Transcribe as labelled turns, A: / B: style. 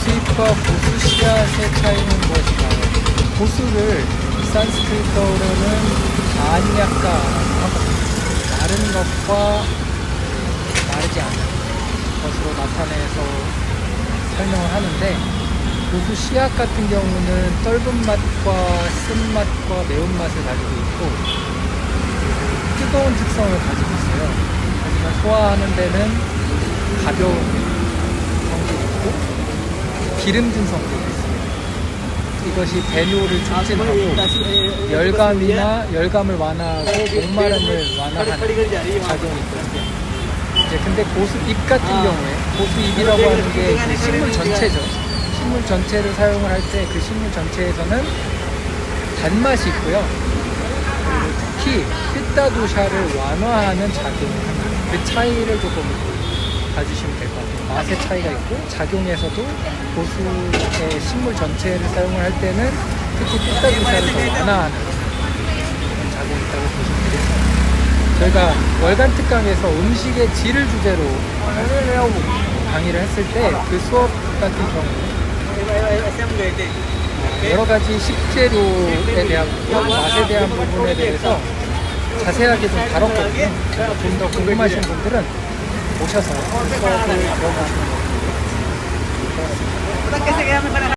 A: 보수잎과 보수 씨앗의 차이는 무엇인가요? 보수를 산스크리트어로는 하고 마른 것과 마르지 않은 것으로 나타내서 설명을 하는데 보수 씨앗 같은 경우는 떫은 맛과 쓴맛과 매운맛을 가지고 있고 뜨거운 특성을 가지고 있어요. 하지만 소화하는 데는 가벼운 기름진 성질이 있습니다. 이것이 배뇨를 촉진하고 열감이나 열감을 완화하고 목마름을 완화하는 작용이 있거든요. 이제 근데 보수잎 같은 경우에 보수잎이라고 하는 게 그 식물 전체죠. 식물 전체를 사용을 할 때 그 식물 전체에서는 단맛이 있고요. 그리고 특히 피타도샤를 완화하는 작용을 합니다. 그 차이를 조금 봐주시면 될 것 같아요. 맛의 차이가 있고 작용에서도 보수의 식물 전체를 사용을 할 때는 특히 피타도샤를 더 완화하는 그런 작용이 있다고 보시면 되겠습니다. 저희가 월간 특강에서 음식의 질을 주제로 강의를 했을 때 그 수업 같은 경우 여러 가지 식재료에 대한 맛에 대한 부분에 대해서 자세하게 좀 다뤘거든요. 좀 더 궁금하신 분들은 오셔서 그수